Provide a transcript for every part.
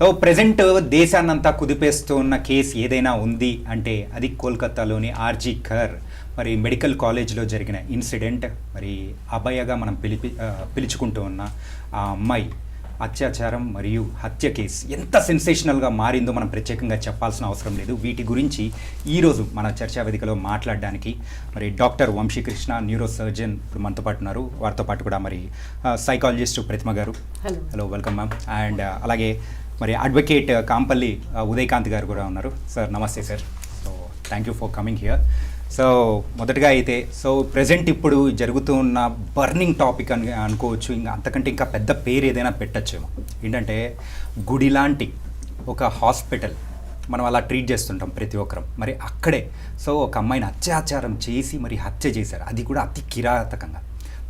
So present దేశాన్నంతా కుదిపేస్తున్న case ఏదైనా ఉంది అంటే అది కోల్కతాలోని ఆర్జీ ఖర్. మరి మెడికల్ కాలేజ్లో జరిగిన ఇన్సిడెంట్ మరి అభయగా మనం పిలిపి పిలుచుకుంటూ ఉన్న ఆ అమ్మాయి అత్యాచారం మరియు హత్య కేసు ఎంత సెన్సేషనల్గా మారిందో మనం ప్రత్యేకంగా చెప్పాల్సిన అవసరం లేదు. వీటి గురించి ఈరోజు మన చర్చా వేదికలో మాట్లాడడానికి మరి డాక్టర్ వంశీకృష్ణ న్యూరో సర్జన్ ఇప్పుడు మనతో పాటు ఉన్నారు. వారితో పాటు కూడా మరి సైకాలజిస్ట్ ప్రతిమ గారు. హలో. Welcome ma'am. అండ్ అలాగే మరి అడ్వకేట్ కాంపల్లి ఉదయకాంత్ గారు కూడా ఉన్నారు. సార్ నమస్తే sir so thank you for coming here so మొదటగా అయితే సో ప్రజెంట్ ఇప్పుడు జరుగుతూ ఉన్న బర్నింగ్ టాపిక్ అని అనుకోవచ్చు. ఇంకా అంతకంటే ఇంకా పెద్ద పేరు ఏదైనా పెట్టచ్చేమో. ఏంటంటే గుడి లాంటి ఒక హాస్పిటల్ మనం అలా ట్రీట్ చేస్తుంటాం ప్రతి ఒక్కరం. మరి అక్కడే సో ఒక అమ్మాయిని అత్యాచారం చేసి మరి హత్య చేశారు. అది కూడా అతి కిరాతకంగా.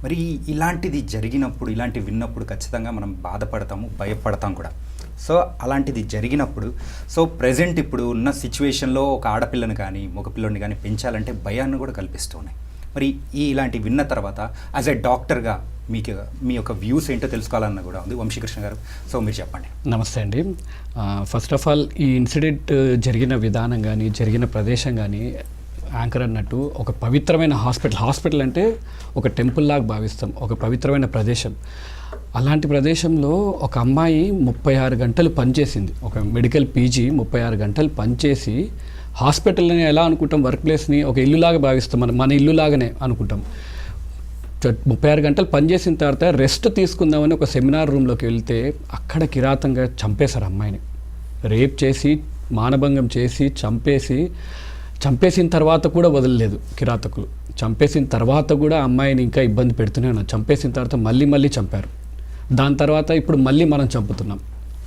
మరి ఇలాంటిది జరిగినప్పుడు ఇలాంటివి విన్నప్పుడు ఖచ్చితంగా మనం బాధపడతాము భయపడతాం కూడా. సో అలాంటిది జరిగినప్పుడు సో ప్రజెంట్ ఇప్పుడు ఉన్న సిచ్యువేషన్లో ఒక ఆడపిల్లని కానీ మగపిల్లని కానీ పెంచాలంటే భయాన్ని కూడా కల్పిస్తూ ఉన్నాయి. మరి ఈ ఇలాంటి విన్న తర్వాత యాజ్ ఎ డాక్టర్గా మీకు మీ యొక్క వ్యూస్ ఏంటో తెలుసుకోవాలన్న కూడా ఉంది వంశీకృష్ణ గారు. సో మీరు చెప్పండి. నమస్తే అండి. ఫస్ట్ ఆఫ్ ఆల్ ఈ ఇన్సిడెంట్ జరిగిన విధానం కానీ జరిగిన ప్రదేశం కానీ యాంకర్ అన్నట్టు ఒక పవిత్రమైన హాస్పిటల్ హాస్పిటల్ అంటే ఒక టెంపుల్ లాగా భావిస్తాం. ఒక పవిత్రమైన ప్రదేశం. అలాంటి ప్రదేశంలో ఒక అమ్మాయి ముప్పై ఆరు గంటలు పనిచేసింది. ఒక మెడికల్ పీజీ ముప్పై ఆరు గంటలు పనిచేసి హాస్పిటల్ని ఎలా అనుకుంటాం? వర్క్ ప్లేస్ని ఒక ఇల్లులాగా భావిస్తాం మనం. మన ఇల్లులాగానే అనుకుంటాం. ముప్పై ఆరు గంటలు పనిచేసిన తర్వాత రెస్ట్ తీసుకుందామని ఒక సెమినార్ రూమ్లోకి వెళ్తే అక్కడ కిరాతంగా చంపేశారు అమ్మాయిని. రేప్ చేసి మానభంగం చేసి చంపేసి చంపేసిన తర్వాత కూడా వదలలేదు కిరాతకులు. చంపేసిన తర్వాత కూడా అమ్మాయిని ఇంకా ఇబ్బంది పెడుతూనే ఉన్నారు. చంపేసిన తర్వాత మళ్ళీ మళ్ళీ చంపారు. దాని తర్వాత ఇప్పుడు మళ్ళీ మనం చంపుతున్నాం.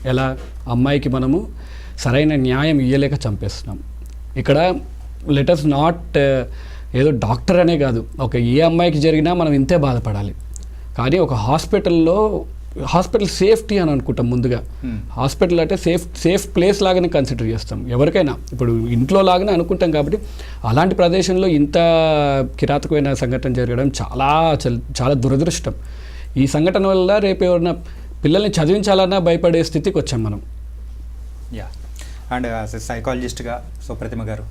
ఎలా? అమ్మాయికి మనము సరైన న్యాయం ఇయ్యలేక చంపేస్తున్నాం. ఇక్కడ లెటర్స్ నాట్ ఏదో డాక్టర్ అనే కాదు. ఒక ఏ అమ్మాయికి జరిగినా మనం ఇంతే బాధపడాలి. కానీ ఒక హాస్పిటల్లో హాస్పిటల్ సేఫ్టీ అని అనుకుంటాం ముందుగా. Hmm. హాస్పిటల్ అంటే సేఫ్ సేఫ్ ప్లేస్ లాగానే కన్సిడర్ చేస్తాం. ఎవరికైనా. ఇప్పుడు ఇంట్లో లాగానే అనుకుంటాం కాబట్టి అలాంటి ప్రదేశంలో ఇంత కిరాతకమైన సంఘటన జరగడం చాలా చల్- దురదృష్టం. ఈ సంఘటన వల్ల రేపు ఎవరైనా పిల్లల్ని చదివించాలన్నా భయపడే స్థితికి వచ్చాం మనం. యా అండ్ సైకాలజిస్ట్గా సో ప్రతిమ గారు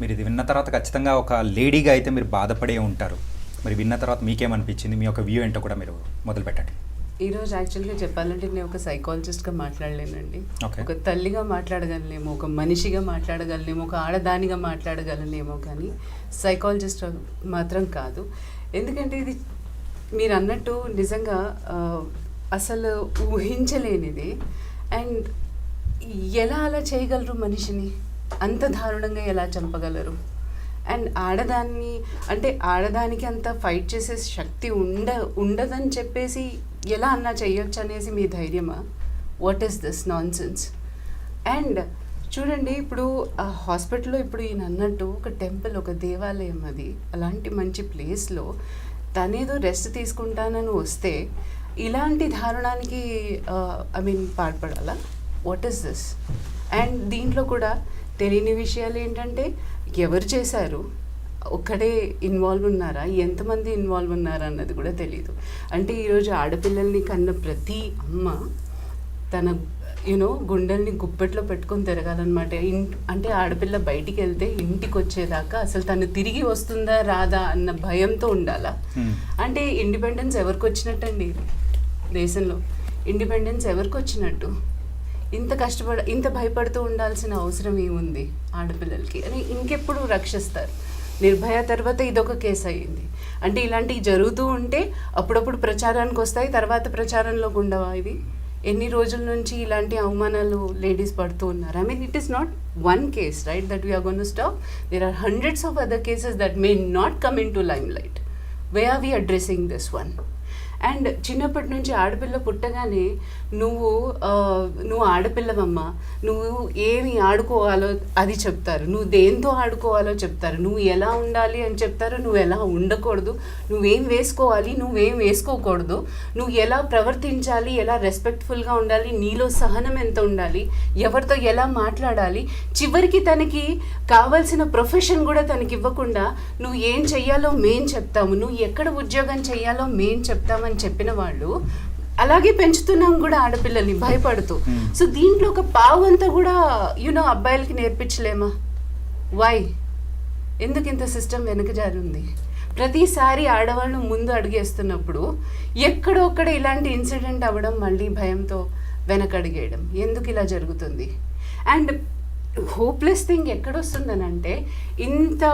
మీరు ఇది విన్న తర్వాత ఖచ్చితంగా ఒక లేడీగా అయితే మీరు బాధపడే ఉంటారు. మరి విన్న తర్వాత మీకేమనిపించింది? మీ యొక్క వ్యూ ఏంటో కూడా మీరు మొదలు పెట్టండి ఈరోజు యాక్చువల్గా చెప్పాలంటే నేను ఒక సైకాలజిస్ట్గా మాట్లాడలేనండి. ఒక తల్లిగా మాట్లాడగలనేమో ఒక మనిషిగా మాట్లాడగలనేమో ఒక ఆడదానిగా మాట్లాడగలనేమో కానీ సైకాలజిస్ట్ మాత్రం కాదు. ఎందుకంటే ఇది మీరు అన్నట్టు నిజంగా అసలు ఊహించలేనిది. అండ్ ఎలా అలా చేయగలరు మనిషిని? అంత దారుణంగా ఎలా చంపగలరు? అండ్ ఆడదాన్ని అంటే ఆడదానికి అంత ఫైట్ చేసే శక్తి ఉండ ఉండదని చెప్పేసి ఎలా అన్నా చేయొచ్చు అనేసి మీ ధైర్యమా? What is this nonsense and చూడండి ఇప్పుడు ఆ హాస్పిటల్లో ఇప్పుడు ఈయన అన్నట్టు ఒక టెంపుల్ ఒక దేవాలయం అది అలాంటి మంచి ప్లేస్లో తనేదో రెస్ట్ తీసుకుంటానని వస్తే ఇలాంటి దారుణానికి ఐ మీన్ పాల్పడాలా? వాట్ ఈస్ దిస్ అండ్ దీంట్లో కూడా తెలియని విషయాలు ఏంటంటే ఎవరు చేశారు? ఒక్కడే ఇన్వాల్వ్ ఉన్నారా? ఎంతమంది ఇన్వాల్వ్ ఉన్నారా అన్నది కూడా తెలియదు అంటే ఈరోజు ఆడపిల్లల్ని కన్న ప్రతి అమ్మ తన యూనో గుండెల్ని గుప్పెట్లో పెట్టుకొని తిరగాలన్నమాట. ఇన్ అంటే ఆడపిల్ల బయటికి వెళ్తే ఇంటికి వచ్చేదాకా అసలు తను తిరిగి వస్తుందా రాదా అన్న భయంతో ఉండాలా. అంటే ఇండిపెండెన్స్ ఎవరికి వచ్చినట్టండి దేశంలో ఇండిపెండెన్స్ ఎవరికి వచ్చినట్టు ఇంత కష్టపడ ఇంత భయపడుతూ ఉండాల్సిన అవసరం ఏముంది ఆడపిల్లలకి? అని ఇంకెప్పుడు రక్షిస్తారు. నిర్భయ తర్వాత ఇదొక కేసు అయ్యింది అంటే ఇలాంటివి జరుగుతూ ఉంటే అప్పుడప్పుడు ప్రచారానికి వస్తాయి తర్వాత ప్రచారంలో ఉండవా ఇవి? ఎన్ని రోజుల నుంచి ఇలాంటి అవమానాలు లేడీస్ పడుతూ ఉన్నారు? I mean it is not one case right that we're gone stop there are hundreds of other cases that may not come in to limelight way are we addressing this one and చిన్నప్పటి నుంచి ఆడపిల్ల పుట్టగానే నువ్వు నువ్వు ఆడపిల్లవమ్మా. నువ్వు ఏమి ఆడుకోవాలో అది చెప్తారు. నువ్వు దేంతో ఆడుకోవాలో చెప్తారు. నువ్వు ఎలా ఉండాలి అని చెప్తారు. నువ్వు ఎలా ఉండకూడదు. నువ్వేం వేసుకోవాలి నువ్వేం వేసుకోకూడదు. నువ్వు ఎలా ప్రవర్తించాలి ఎలా రెస్పెక్ట్ఫుల్గా ఉండాలి నీలో సహనం ఎంత ఉండాలి ఎవరితో ఎలా మాట్లాడాలి. చివరికి తనకి కావాల్సిన ప్రొఫెషన్ కూడా తనకి ఇవ్వకుండా నువ్వు ఏం చెయ్యాలో మేం చెప్తాము. నువ్వు ఎక్కడ ఉద్యోగం చెయ్యాలో మేం చెప్తామని చెప్పిన వాళ్ళు అలాగే పెంచుతున్నాం కూడా ఆడపిల్లల్ని భయపడుతూ. Hmm. సో దీంట్లో ఒక పావు అంతా కూడా యూనో అబ్బాయిలకి నేర్పించలేమా? వై ఎందుకు ఇంత సిస్టమ్ ఉంది? ప్రతిసారి ఆడవాళ్ళు ముందు అడుగేస్తున్నప్పుడు ఎక్కడొక్కడ ఇలాంటి ఇన్సిడెంట్ అవ్వడం మళ్ళీ భయంతో వెనకడిగేయడం ఎందుకు ఇలా జరుగుతుంది? అండ్ హోప్లెస్ థింగ్ ఎక్కడొస్తుందనంటే ఇంత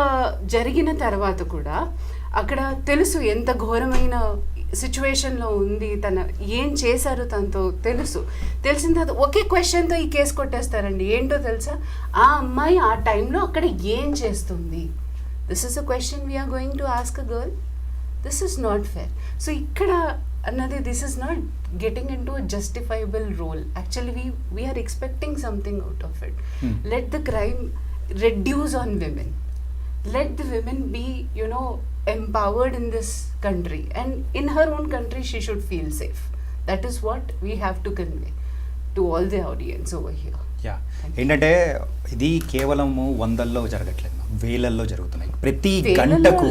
జరిగిన తర్వాత కూడా అక్కడ తెలుసు ఎంత ఘోరమైన సిచ్యువేషన్లో ఉంది తన ఏం చేశారు తనతో తెలుసు. తెలిసిన తర్వాత ఒకే క్వశ్చన్తో ఈ కేసు కొట్టేస్తారండి. ఏంటో తెలుసా? ఆ అమ్మాయి ఆ టైంలో అక్కడ ఏం చేస్తుంది? This is a question we're going to ask a girl this is not fair so ఇక్కడ అన్నది this is not getting in to justifiable role actually we we're expecting something out of it the crime reduce on women. Let the women be you know empowered in this country. And in her own country she should feel safe. That is what we have to convey to all the audience over here. Yeah. ఏంటంటే ఇది కేవలము వందల్లో జరగట్లేదు. వేలల్లో జరుగుతున్నాయి. ప్రతి గంటకు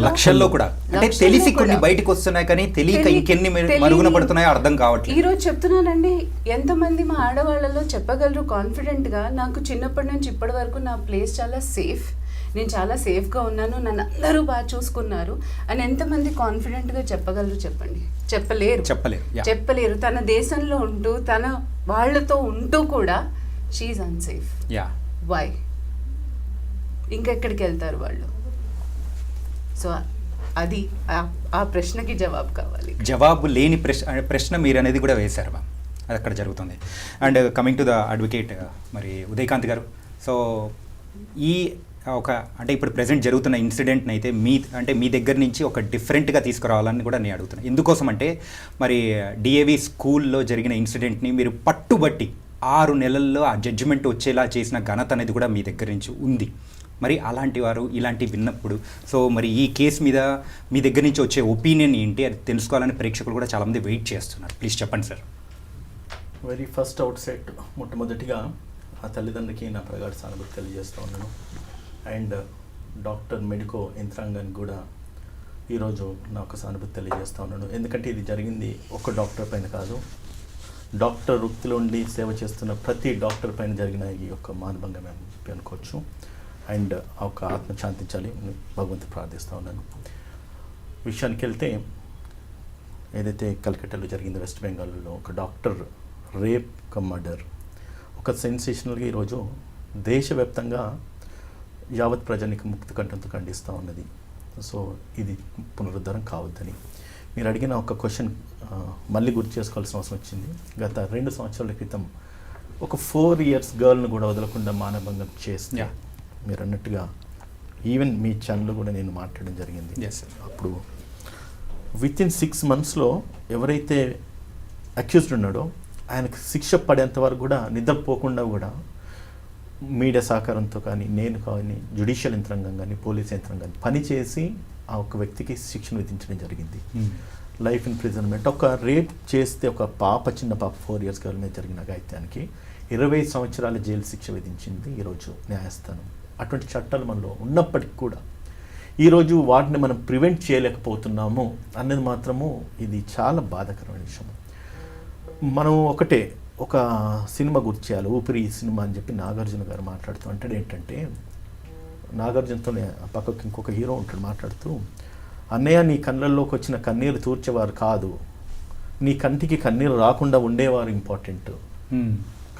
లక్షల్లో. కూడా. అంటే తెలిసి కొన్ని. బయటకు వస్తున్నాయి కానీ తెలియక తెలి- ఇంకెన్ని మరుగున పడుతున్నాయో అర్థం కావట్లేదు. ఈ రోజు చెప్తున్నానండి ఎంతమంది మా ఆడవాళ్ళలో చెప్పగలరు కాన్ఫిడెంట్గా నాకు చిన్నప్పటి నుంచి ఇప్పటి వరకు నా ప్లేస్ చాలా సేఫ్ నేను చాలా సేఫ్గా ఉన్నాను నన్ను అందరూ బాగా చూసుకున్నారు అని ఎంతమంది కాన్ఫిడెంట్గా చెప్పగలరు చెప్పండి? చెప్పలేరు. చెప్పలేరు. చెప్పలేరు. తన దేశంలో ఉంటూ తన వాళ్ళతో ఉంటూ కూడా షీఈ్ అన్సేఫ్ యా. వై ఇంకెక్కడికి వెళ్తారు వాళ్ళు? సో అది ఆ- ఆ ప్రశ్నకి జవాబు కావాలి. జవాబు లేని ప్రశ్న ప్రశ్న మీరు అనేది కూడా వేశారు మ్యామ్. అది అక్కడ జరుగుతుంది. And coming to the advocate మరి ఉదయకాంత్ గారు. సో ఈ ఒక అంటే ఇప్పుడు ప్రజెంట్ జరుగుతున్న ఇన్సిడెంట్ని అయితే మీ అంటే మీ దగ్గర నుంచి ఒక డిఫరెంట్గా తీసుకురావాలని కూడా నేను అడుగుతున్నాను ఎందుకోసం అంటే మరి డిఏవి స్కూల్లో జరిగిన ఇన్సిడెంట్ని మీరు పట్టుబట్టి ఆరు నెలల్లో ఆ జడ్జిమెంట్ వచ్చేలా చేసిన ఘనత అనేది కూడా మీ దగ్గర నుంచి ఉంది. మరి అలాంటి వారు ఇలాంటి విన్నప్పుడు సో మరి ఈ కేసు మీద మీ దగ్గర నుంచి వచ్చే ఒపీనియన్ ఏంటి? అది తెలుసుకోవాలని ప్రేక్షకులు కూడా చాలామంది వెయిట్ చేస్తున్నారు. ప్లీజ్ చెప్పండి sir. Very first outset మొట్టమొదటిగా ఆ తల్లిదండ్రికి నా ప్రగాఢ సానుభూతి తెలియజేస్తూ ఉన్నాను. అండ్ డాక్టర్ మెడికో యంత్రాంగానికి కూడా ఈరోజు నా ఒక సానుభూతి తెలియజేస్తూ ఉన్నాను ఎందుకంటే ఇది జరిగింది ఒక డాక్టర్ పైన కాదు. డాక్టర్ వృత్తిలో ఉండి సేవ చేస్తున్న ప్రతి డాక్టర్ పైన జరిగిన ఈ యొక్క మానభంగం మేము చెప్పి అనుకోవచ్చు. అండ్ ఆ ఒక ఆత్మ శాంతించాలి భగవంతుడు ప్రార్థిస్తూ ఉన్నాను విషయానికి వెళ్తే ఏదైతే కలకట్టాలో జరిగింది వెస్ట్ బెంగాల్లో ఒక డాక్టర్ రేప్ ఒక మర్డర్. ఒక సెన్సేషనల్గా ఈరోజు దేశవ్యాప్తంగా యావత్ ప్రజానికి ముక్తి కంఠంతో ఖండిస్తూ ఉన్నది సో ఇది పునరుద్ధరణ కావద్దని మీరు అడిగిన ఒక క్వశ్చన్ మళ్ళీ గుర్తు చేసుకోవాల్సిన అవసరం వచ్చింది గత రెండు సంవత్సరాల క్రితం ఒక ఫోర్ ఇయర్స్ గర్ల్ను కూడా వదలకుండా మానభంగం చేస్తే Yeah. మీరు అన్నట్టుగా ఈవెన్ మీ ఛానల్లో కూడా నేను మాట్లాడడం జరిగింది. అప్పుడు విత్ ఇన్ సిక్స్ మంత్స్లో ఎవరైతే అక్యూజ్డ్ ఉన్నాడో ఆయనకు శిక్ష పడేంత వరకు కూడా నిద్రపోకుండా కూడా మీడియా సహకారంతో కానీ నేను కానీ జ్యుడిషియల్ యంత్రాంగం కానీ పోలీస్ యంత్రాంగం కానీ పనిచేసి ఆ ఒక వ్యక్తికి శిక్షను విధించడం జరిగింది. లైఫ్ ఇంప్రిజన్మెంట్ ఒక రేప్ చేస్తే ఒక పాప చిన్న పాప ఫోర్ ఇయర్స్ గర్ల్ మీద జరిగిన అఘాయిత్యానికి ఇరవై సంవత్సరాల జైలు శిక్ష విధించింది ఈరోజు న్యాయస్థానం. అటువంటి చట్టాలు మనలో ఉన్నప్పటికీ కూడా ఈరోజు వాటిని మనం ప్రివెంట్ చేయలేకపోతున్నాము అన్నది మాత్రము ఇది చాలా బాధాకరమైన విషయం. మనం ఒకటే ఒక సినిమా గుర్తు చేయాలి ఊపిరి సినిమా అని చెప్పి నాగార్జున గారు మాట్లాడుతూ అంటాడు ఏంటంటే నాగార్జునతోనే పక్కకి ఇంకొక హీరో ఉంటాడు మాట్లాడుతూ అన్నయ్య నీ కళ్ళల్లోకి వచ్చిన కన్నీరు తూర్చేవారు కాదు. నీ కంటికి కన్నీరు రాకుండా ఉండేవారు ఇంపార్టెంట్.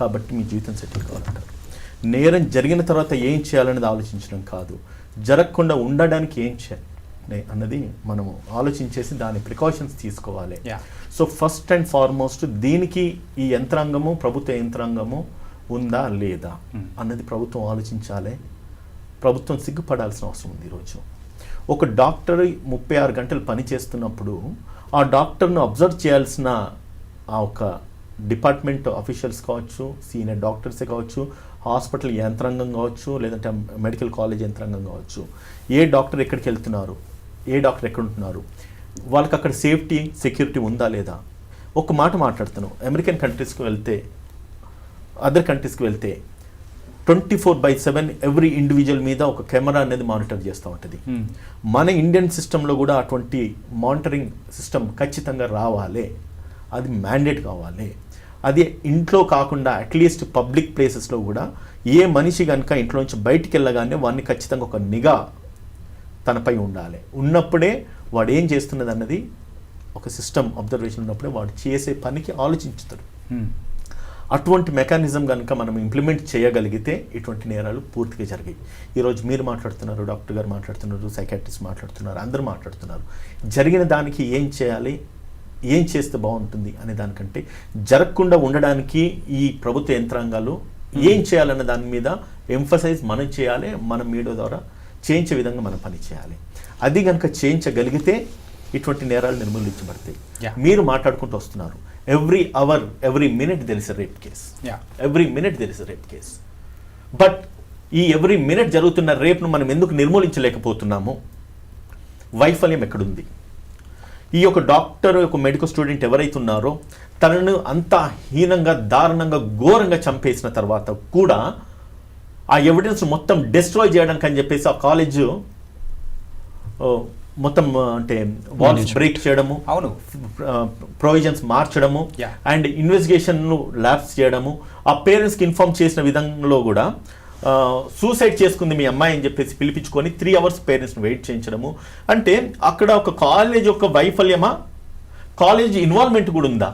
కాబట్టి మీ జీవితం సెటిల్ కావాలంటారు. నేరం జరిగిన తర్వాత ఏం చేయాలనేది ఆలోచించడం కాదు. జరగకుండా ఉండడానికి ఏం చేయాలి? అన్నది మనము ఆలోచించేసి దాని ప్రికాషన్స్ తీసుకోవాలి. సో ఫస్ట్ అండ్ ఫార్మోస్ట్ దీనికి ఈ యంత్రాంగము ప్రభుత్వ యంత్రాంగము ఉందా లేదా. అన్నది ప్రభుత్వం ఆలోచించాలి. ప్రభుత్వం సిగ్గుపడాల్సిన అవసరం ఉంది ఈరోజు. ఒక డాక్టర్ ముప్పై ఆరు గంటలు పని చేస్తున్నప్పుడు ఆ డాక్టర్ను అబ్జర్వ్ చేయాల్సిన ఆ ఒక డిపార్ట్మెంట్ అఫీషియల్స్ కావచ్చు సీనియర్ డాక్టర్సే కావచ్చు హాస్పిటల్ యంత్రాంగం కావచ్చు లేదంటే మెడికల్ కాలేజ్ యంత్రాంగం కావచ్చు. ఏ డాక్టర్ ఎక్కడికి వెళ్తున్నారు? ఏ డాక్టర్ ఎక్కడ ఉంటున్నారు వాళ్ళకి అక్కడ సేఫ్టీ సెక్యూరిటీ ఉందా లేదా? ఒక మాట మాట్లాడుతాను అమెరికన్ కంట్రీస్కి వెళ్తే అదర్ కంట్రీస్కి వెళ్తే twenty four by seven every individual మీద ఒక కెమెరా అనేది మానిటర్ చేస్తూ ఉంటుంది. మన ఇండియన్ సిస్టంలో కూడా అటువంటి మానిటరింగ్ సిస్టమ్ ఖచ్చితంగా రావాలి. అది మ్యాండేట్ కావాలి. అది ఇంట్లో కాకుండా అట్లీస్ట్ పబ్లిక్ ప్లేసెస్లో కూడా ఏ మనిషి కనుక ఇంట్లో నుంచి బయటికి వెళ్ళగానే వాడిని ఖచ్చితంగా ఒక నిఘా తనపై ఉండాలి. ఉన్నప్పుడే వాడు ఏం చేస్తున్నది అన్నది ఒక సిస్టమ్ అబ్జర్వేషన్ ఉన్నప్పుడే వాడు చేసే పనికి ఆలోచించుతాడు. అటువంటి మెకానిజం కనుక మనం ఇంప్లిమెంట్ చేయగలిగితే ఇటువంటి నేరాలు పూర్తిగా జరిగాయి. ఈరోజు మీరు మాట్లాడుతున్నారు డాక్టర్ గారు మాట్లాడుతున్నారు సైకాట్రిస్ట్ మాట్లాడుతున్నారు అందరూ మాట్లాడుతున్నారు. జరిగిన దానికి ఏం చేయాలి ఏం చేస్తే బాగుంటుంది అనే దానికంటే జరగకుండా ఉండడానికి ఈ ప్రభుత్వ యంత్రాంగాలు ఏం చేయాలన్న దాని మీద ఎంఫసైజ్ మనం చేయాలి మన మీడియా ద్వారా చేయించే విధంగా మనం పని చేయాలి. అది కనుక చేయించగలిగితే ఇటువంటి నేరాలు నిర్మూలించబడతాయి. మీరు మాట్లాడుకుంటూ వస్తున్నారు. Every hour every minute there is rape case. Every minute there is rape case but ఈ ఎవ్రీ మినిట్ జరుగుతున్న రేప్ను మనం ఎందుకు నిర్మూలించలేకపోతున్నాము? వైఫల్యం ఎక్కడుంది? ఈ యొక్క డాక్టర్ ఒక మెడికల్ స్టూడెంట్ ఎవరైతే ఉన్నారో తనను అంత హీనంగా దారుణంగా ఘోరంగా చంపేసిన తర్వాత కూడా ఆ ఎవిడెన్స్ మొత్తం డిస్ట్రాయ్ చేయడానికి అని చెప్పేసి ఆ కాలేజ్ మొత్తం అంటే వాల్స్ బ్రేక్ చేయడము అవును ప్రొవిజన్స్ మార్చడము. అండ్ ఇన్వెస్టిగేషన్ను ల్యాబ్స్ చేయడము ఆ పేరెంట్స్కి ఇన్ఫార్మ్ చేసిన విధంలో కూడా సూసైడ్ చేసుకుంది మీ అమ్మాయి అని చెప్పేసి పిలిపించుకొని త్రీ అవర్స్ పేరెంట్స్ని వెయిట్ చేయించడము అంటే అక్కడ ఒక కాలేజ్ యొక్క వైఫల్యమా కాలేజ్ ఇన్వాల్వ్మెంట్ కూడా ఉందా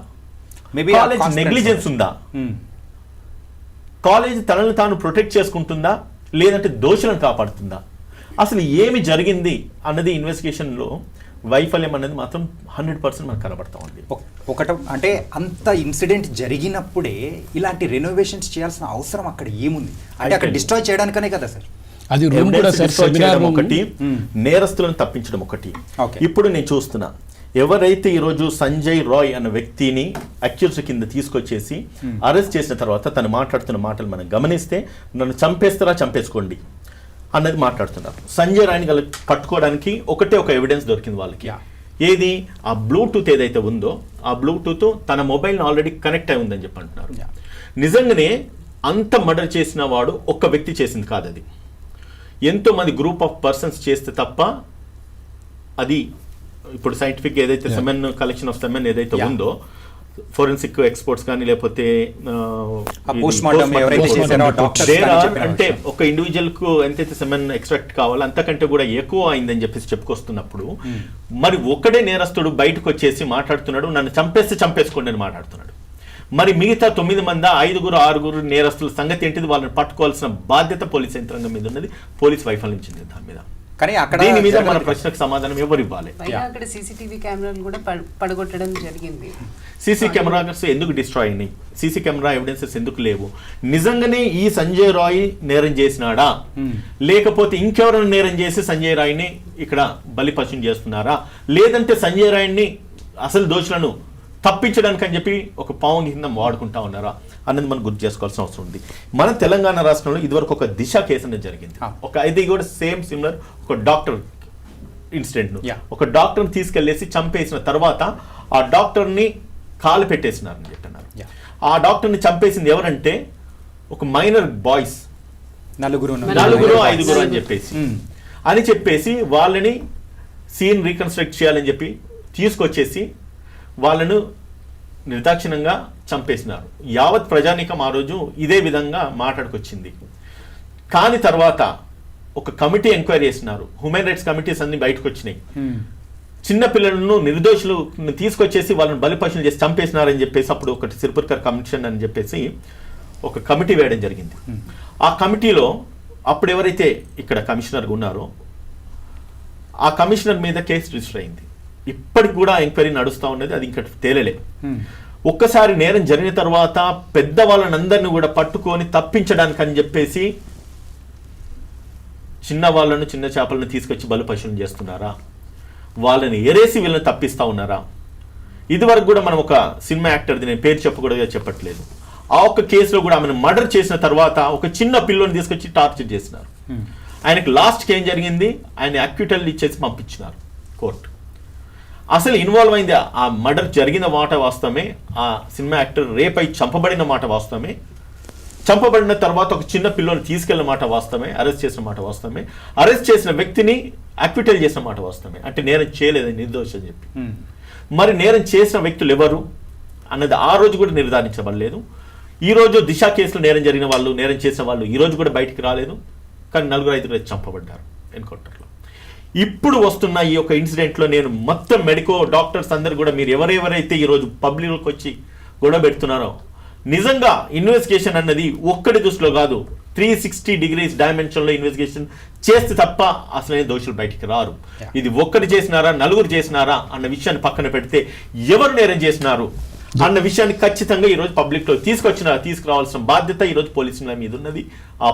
కాలేజ్ నెగ్లిజెన్స్. ఉందా Hmm. కాలేజ్ తనను తాను ప్రొటెక్ట్ చేసుకుంటుందా? లేదంటే దోషులను కాపాడుతుందా? అసలు ఏమి జరిగింది అన్నది ఇన్వెస్టిగేషన్లో వైఫల్యం అనేది మాత్రం హండ్రెడ్ పర్సెంట్ మనకు కనబడతా ఉంది. ఒక- ఒకట అంటే అంత ఇన్సిడెంట్ జరిగినప్పుడే ఇలాంటి రెనోవేషన్స్ చేయాల్సిన అవసరం అక్కడ ఏముంది? అంటే అక్కడ డిస్ట్రాయ్ చేయడానికనే కదా సార్? అది ఒకటి. నేరస్తులను తప్పించడం ఒకటి. ఇప్పుడు నేను చూస్తున్నా ఎవరైతే ఈరోజు సంజయ్ రాయ్ అన్న వ్యక్తిని అక్యూజ్ కింద తీసుకొచ్చేసి అరెస్ట్ చేసిన తర్వాత తను మాట్లాడుతున్న మాటలు మనం గమనిస్తే నన్ను చంపేస్తారా చంపేసుకోండి అన్నది మాట్లాడుతున్నారు. సంజయ్ రాయ్ని గల పట్టుకోవడానికి ఒకటే ఒక ఎవిడెన్స్ దొరికింది వాళ్ళకి. ఏది? ఆ బ్లూటూత్ ఏదైతే ఉందో ఆ బ్లూటూత్ తన మొబైల్ ఆల్రెడీ కనెక్ట్ అయి ఉందని చెప్పి అంటున్నారు. నిజంగానే అంత మర్డర్ చేసిన వాడు ఒక్క వ్యక్తి చేసింది కాదు అది ఎంతో మంది గ్రూప్ ఆఫ్ పర్సన్స్ చేస్తే తప్ప అది ఇప్పుడు సైంటిఫిక్ ఏదైతే. సెమెన్ కలెక్షన్ ఆఫ్ సెమెన్ ఏదైతే. ఉందో ఫోరెన్సిక్ ఎక్స్పోర్ట్స్ కానీ లేకపోతే అంటే. ఒక ఇండివిజువల్కు ఎంతైతే సెమెన్ ఎక్స్ట్రాక్ట్ కావాలో అంతకంటే కూడా ఎక్కువ అయిందని చెప్పేసి చెప్పుకొస్తున్నప్పుడు మరి ఒకడే నేరస్తుడు బయటకు వచ్చేసి మాట్లాడుతున్నాడు నన్ను చంపేస్తే చంపేసుకోండి అని మాట్లాడుతున్నాడు మరి మిగతా తొమ్మిది మంది ఐదుగురు ఆరుగురు నేరస్తుల సంగతి ఏంటిది వాళ్ళని పట్టుకోవాల్సిన బాధ్యత పోలీస్ యంత్రాంగం మీద ఉన్నది పోలీస్ వైఫల్యం చెందింది దాని మీద కానీ అక్కడ దీని మీద మన. ప్రశ్నకు సమాధానం ఎవరు ఇవ్వాలి. అక్కడ సీసీటీవీ కెమెరాలు కూడా పడ- పడగొట్టడం జరిగింది. సీసీ కెమెరాస్ ఎందుకు డిస్ట్రాయ్ అయినాయి? సీసీ కెమెరా ఎవిడెన్సెస్ ఎందుకు లేవు? నిజంగానే ఈ సంజయ్ రాయ్ నేరం చేసినాడా? Hmm. లేకపోతే ఇంకెవరైనా నేరం చేసి సంజయ్ రాయ్ని ఇక్కడ బలిపశం చేస్తున్నారా? లేదంటే సంజయ్ రాయ్ని అసలు దోషులను తప్పించడానికి అని చెప్పి ఒక పావం కింద వాడుకుంటా ఉన్నారా అన్నది మనం గుర్తు చేసుకోవాల్సిన అవసరం ఉంది మన తెలంగాణ రాష్ట్రంలో ఇదివరకు ఒక దిశ కేసు అనేది జరిగింది. ఒక ఇది కూడా సేమ్ సిమిలర్ ఒక డాక్టర్ ఇన్సిడెంట్. ఒక డాక్టర్ని తీసుకెళ్ళేసి చంపేసిన తర్వాత ఆ డాక్టర్ని కాలు పెట్టేసినారని చెప్పినారు. ఆ డాక్టర్ని చంపేసింది ఎవరంటే ఒక మైనర్ బాయ్స్ నలుగురు నలుగురు. ఐదుగురు అని చెప్పేసి. అని చెప్పేసి వాళ్ళని సీన్ రీకన్స్ట్రక్ట్ చేయాలని చెప్పి తీసుకొచ్చేసి వాళ్ళను నిర్దాక్షిణంగా చంపేసినారు. యావత్ ప్రజానికం ఆ రోజు ఇదే విధంగా మాట్లాడుకొచ్చింది. కానీ తర్వాత ఒక కమిటీ ఎంక్వైరీ చేసినారు. హ్యూమన్ రైట్స్ కమిటీస్ అన్ని బయటకు వచ్చినాయి. చిన్న పిల్లలను నిర్దోషులు తీసుకొచ్చేసి వాళ్ళని బలిపశులు చేసి చంపేసినారని చెప్పేసి అప్పుడు ఒకటి సిర్పుర్కర్ కమిషన్ అని చెప్పేసి ఒక కమిటీ వేయడం జరిగింది. ఆ కమిటీలో అప్పుడు ఎవరైతే ఇక్కడ కమిషనర్గా ఉన్నారో ఆ కమిషనర్ మీద కేసు రిజిస్టర్ అయింది. ఇప్పటికి కూడా ఎంక్వైరీ నడుస్తూ ఉన్నది అది ఇంకా తేలలే. ఒక్కసారి నేరం జరిగిన తర్వాత పెద్ద వాళ్ళనందరినీ కూడా పట్టుకొని తప్పించడానికి అని చెప్పేసి చిన్న వాళ్ళను చిన్న చేపలను తీసుకొచ్చి బలిపశులను చేస్తున్నారా? వాళ్ళని ఎరేసి వీళ్ళని తప్పిస్తా ఉన్నారా? ఇదివరకు కూడా మనం ఒక సినిమా యాక్టర్ది నేను పేరు చెప్పకూడదు చెప్పట్లేదు. ఆ ఒక్క కేసులో కూడా ఆమెను మర్డర్ చేసిన తర్వాత ఒక చిన్న పిల్లని తీసుకొచ్చి టార్చర్ చేసినారు. ఆయనకు లాస్ట్కి ఏం జరిగింది? ఆయన అక్యూటల్ ఇచ్చేసి పంపించినారు కోర్టు. అసలు ఇన్వాల్వ్ అయింది ఆ మర్డర్ జరిగిన మాట వాస్తవమే ఆ సినిమా యాక్టర్ రేపై చంపబడిన మాట వాస్తవమే. చంపబడిన తర్వాత ఒక చిన్న పిల్లని తీసుకెళ్ళిన మాట వాస్తవమే అరెస్ట్ చేసిన మాట వాస్తవమే. అరెస్ట్ చేసిన వ్యక్తిని అక్విటల్ చేసిన మాట వాస్తవమే. అంటే నేరం చేయలేదని నిర్దోషం అని చెప్పి. మరి నేరం చేసిన వ్యక్తులు ఎవరు అన్నది ఆ రోజు కూడా నిర్ధారించబడలేదు. ఈ రోజు దిశ కేసులో నేరం జరిగిన వాళ్ళు నేరం చేసిన వాళ్ళు ఈ రోజు కూడా బయటికి రాలేదు. కానీ నలుగురు ఐదుగురు చంపబడ్డారు. ఎన్కౌంటర్లో ఇప్పుడు వస్తున్న ఈ యొక్క ఇన్సిడెంట్లో నేను మొత్తం మెడికో డాక్టర్స్ అందరు కూడా మీరు ఎవరెవరైతే ఈరోజు పబ్లిక్లోకి వచ్చి గొడవ పెడుతున్నారో నిజంగా ఇన్వెస్టిగేషన్ అన్నది ఒక్కడి దృష్టిలో కాదు త్రీ సిక్స్టీ డిగ్రీస్ డైమెన్షన్లో ఇన్వెస్టిగేషన్ చేస్తే తప్ప అసలైన దోషులు బయటికి రారు. ఇది ఒక్కటి చేసినారా నలుగురు చేసినారా అన్న విషయాన్ని పక్కన పెడితే ఎవరు నేరం చేసినారు అన్న విషయాన్ని ఖచ్చితంగా ఈరోజు పబ్లిక్లో తీసుకొచ్చిన తీసుకురావాల్సిన బాధ్యత ఈరోజు పోలీసుల మీద ఉన్నది. ఆ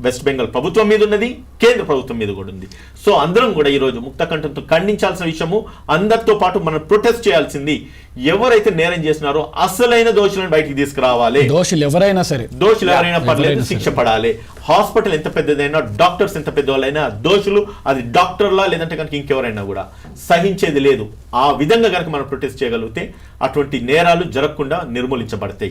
వెస్ట్ బెంగాల్ ప్రభుత్వం మీద ఉన్నది కేంద్ర ప్రభుత్వం మీద కూడా ఉంది. సో అందరం కూడా ఈరోజు ముక్త కంఠంతో ఖండించాల్సిన విషయము అందరితో పాటు మనం ప్రొటెస్ట్ చేయాల్సింది ఎవరైతే నేరం చేసినారో అసలైన దోషులను బయటికి తీసుకురావాలి. దోషులు ఎవరైనా సరే. దోషులు ఎవరైనా పర్లేదు శిక్ష. పడాలి హాస్పిటల్ ఎంత పెద్దదైనా డాక్టర్స్ ఎంత పెద్దవాళ్ళైనా దోషులు అది డాక్టర్లా లేదంటే కనుక ఇంకెవరైనా కూడా సహించేది లేదు. ఆ విధంగా కనుక మనం ప్రొటెస్ట్ చేయగలిగితే అటువంటి నేరాలు జరగకుండా నిర్మూలించబడతాయి.